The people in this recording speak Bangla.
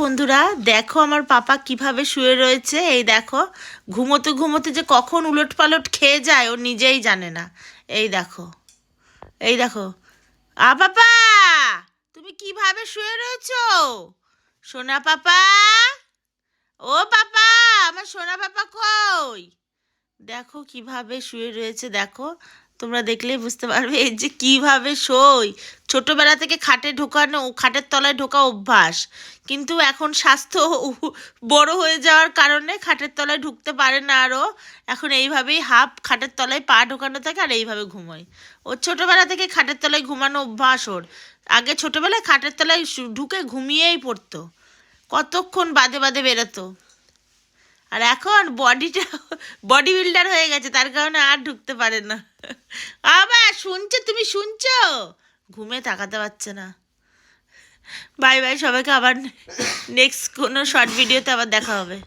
বন্ধুরা, দেখো আমার পাপা কীভাবে শুয়ে রয়েছে। এই দেখো, ঘুমোতে ঘুমোতে যে কখন উলট পালট খেয়ে যায়, ও নিজেই জানে না। এই দেখো এই দেখো। আ, পাপা, তুমি কীভাবে শুয়ে রয়েছো? সোনা পাপা, ও পাপা, আমার সোনা পাপা কই? দেখো কীভাবে শুয়ে রয়েছে, দেখো। তোমরা দেখলেই বুঝতে পারবে এই যে কীভাবে শোয় ছোটবেলা থেকে খাটে ঢোকানো, খাটের তলায় ঢোকা অভ্যাস। কিন্তু এখন স্বাস্থ্য বড় হয়ে যাওয়ার কারণে খাটের তলায় ঢুকতে পারে না আরও এখন এইভাবেই হাফ খাটের তলায় পা ঢোকানো থাকে আর এইভাবে ঘুমোয়। ওর ছোটবেলা থেকে খাটের তলায় ঘুমানো অভ্যাস ওর। আগে ছোটবেলায় খাটের তলায় ঢুকে ঘুমিয়েই পড়তো। কতক্ষণ বাদে বাদে বেরোতো। আর এখন বডিটা, বডি বিল্ডার হয়ে গেছে, তার কারণে আর ঢুকতে পারে না। আবার শুনছো? তুমি শুনছো? ঘুমে তাকাতে পারছে না। বাই বাই, সবাইকে আবার নেক্সট কোনো শর্ট ভিডিওতে আবার দেখা হবে।